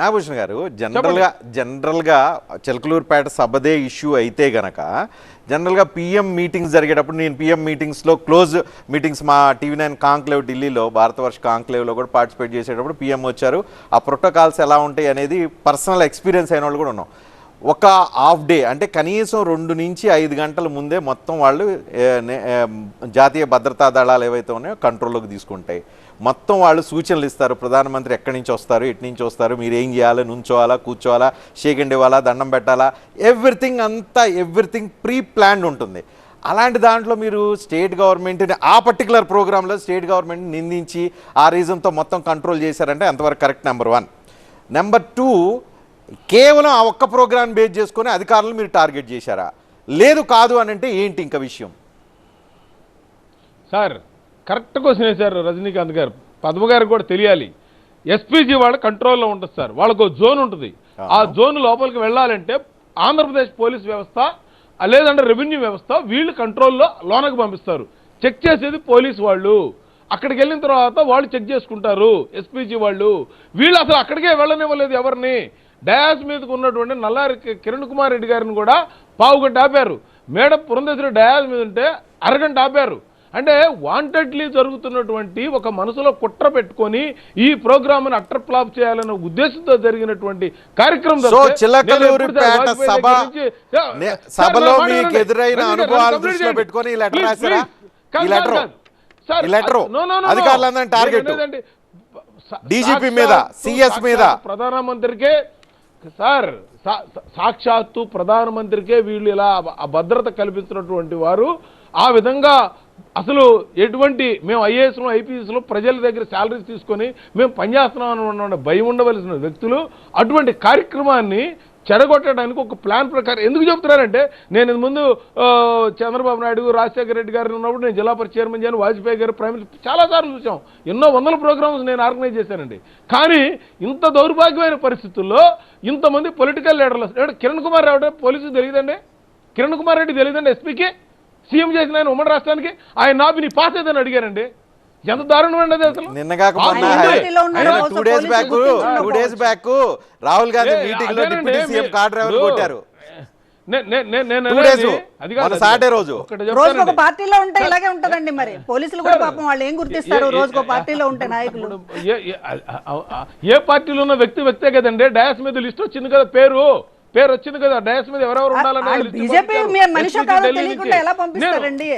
నాగభూషణ్ గారు జనరల్గా జనరల్గా చిలకలూరుపేట సభదే ఇష్యూ అయితే గనక జనరల్గా పిఎం మీటింగ్స్ జరిగేటప్పుడు నేను పిఎం మీటింగ్స్లో క్లోజ్ మీటింగ్స్ మా టీవీ నైన్ కాంక్లేవ్ ఢిల్లీలో భారతవర్ష కాంక్లేవ్లో కూడా పార్టిసిపేట్ చేసేటప్పుడు పిఎం వచ్చారు. ఆ ప్రోటోకాల్స్ ఎలా ఉంటాయి అనేది పర్సనల్ ఎక్స్పీరియన్స్ అయిన వాళ్ళు కూడా ఉన్నాం. ఒక హాఫ్ డే అంటే కనీసం రెండు నుంచి ఐదు గంటల ముందే మొత్తం వాళ్ళు జాతీయ భద్రతా దళాలు ఏవైతే ఉన్నాయో కంట్రోల్లోకి తీసుకుంటాయి. మొత్తం వాళ్ళు సూచనలు ఇస్తారు. ప్రధానమంత్రి ఎక్కడి నుంచి వస్తారు ఎటు నుంచి వస్తారు మీరు ఏం చేయాలి నుంచోవాలా కూర్చోవాలా షేకండ్ ఇవ్వాలా దండం పెట్టాలా ఎవ్రీథింగ్ అంతా ఎవ్రీథింగ్ ప్రీ ప్లాన్డ్ ఉంటుంది. అలాంటి దాంట్లో మీరు స్టేట్ గవర్నమెంట్ని ఆ పర్టికులర్ ప్రోగ్రాంలో స్టేట్ గవర్నమెంట్ని నిందించి ఆ రీజన్తో మొత్తం కంట్రోల్ చేశారంటే అంతవరకు correct number one. Number two కేవలం ఆ ఒక్క ప్రోగ్రామ్ బేస్ చేసుకొని అధికారులు మీరు టార్గెట్ చేశారా? లేదు కాదు అని అంటే ఏంటి ఇంకా విషయం? సార్ కరెక్ట్ క్వశ్చన్ వేశారు రజనీకాంత్ గారు. పద్మ గారికి కూడా తెలియాలి. ఎస్పీజీ వాళ్ళ కంట్రోల్లో ఉంటుంది సార్. వాళ్ళకు జోన్ ఉంటుంది. ఆ. జోన్ లోపలికి వెళ్ళాలంటే ఆంధ్రప్రదేశ్ పోలీస్ వ్యవస్థ లేదంటే రెవెన్యూ వ్యవస్థ వీళ్ళు కంట్రోల్లో లోనకు పంపిస్తారు. చెక్ చేసేది పోలీస్ వాళ్ళు. అక్కడికి వెళ్ళిన తర్వాత వాళ్ళు చెక్ చేసుకుంటారు ఎస్పీజీ వాళ్ళు. వీళ్ళు అసలు అక్కడికే వెళ్ళనివ్వలేదు ఎవరిని. డయాస్ మీదకు ఉన్నటువంటి నల్లారి కిరణ్ కుమార్ రెడ్డి గారిని కూడా పావుగంట ఆపారు మేడం పురంధేశ్వరి డయాస్ మీద ఉంటే అరగంట ఆపారు అంటే వాంటెడ్లీ జరుగుతున్నటువంటి ఒక మనసులో కుట్ర పెట్టుకొని ఈ ప్రోగ్రామ్ని అట్టర్ ఫ్లాప్ చేయాలనే ఉద్దేశంతో జరిగినటువంటి కార్యక్రమం సభలో మీకు. ఎదురైన అనుభవాలు దృష్టిలో. పెట్టుకొని లెటర్ రాశారా? ఈ ఈ. అధికారులందరినీ టార్గెట్. DGP మీద, CS మీద. ప్రధానమంత్రికే సార్ సా- సాక్షాత్తు ప్రధానమంత్రికే వీళ్ళు ఇలా భద్రత కల్పించినటువంటి వారు. ఆ విధంగా అసలు ఎటువంటి మేము ఐఏఎస్లో ఐపీఎస్లో ప్రజల దగ్గర శాలరీస్ తీసుకొని మేము పనిచేస్తున్నాం అన్న భయం ఉండవలసిన వ్యక్తులు అటువంటి కార్యక్రమాన్ని చెడగొట్టడానికి ఒక ప్లాన్ ప్రకారం ఎందుకు చెప్తున్నారంటే నేను ముందు చంద్రబాబు నాయుడు రాజశేఖర రెడ్డి గారు ఉన్నప్పుడు నేను జిల్లా పరిషత్ చైర్మన్ చేయను వాజ్పేయి గారు ప్రైమ్ చాలాసార్లు చూసాం ఎన్నో వందల ప్రోగ్రామ్స్ నేను ఆర్గనైజ్ చేశానండి. కానీ ఇంత దౌర్భాగ్యమైన పరిస్థితుల్లో ఇంతమంది పొలిటికల్ లీడర్లు కిరణ్ కుమార్ రావు పోలీసు తెలియదండి? కిరణ్ కుమార్ రెడ్డి తెలియదండి ఎస్పీకి సీఎం చేసిన ఆయన ఉమ్మడి రాష్ట్రానికి? ఆయన నాబిని పాస్ అయ్యిందని అడిగారండి. ఎంత దారుణం అసలు? రోజు two days back two days back Rahul Gandhi ఏ, మీటింగ్లో డిప్యూటీ సీఎం కార్ డ్రైవర్ కొట్టారు. పార్టీలో ఉంటే ఇలాగే ఉంటదండి మరి. పోలీసులు కూడా పాపం వాళ్ళు ఏం గుర్తిస్తారు? రోజుకో పార్టీలో ఉంటే నాయకులు. ఏ- పార్టీలో ఉన్న వ్యక్తి వ్యక్తే కదండి డయాస్ మీద లిస్ట్ వచ్చింది కదా పేరు. పేరు వచ్చింది కదా డయాస్ మీద ఎవరెవరు ఉండాలనే బీజేపీ మనిషి కాదో తెలియకుండా. ఎలా పంపిస్తారండి?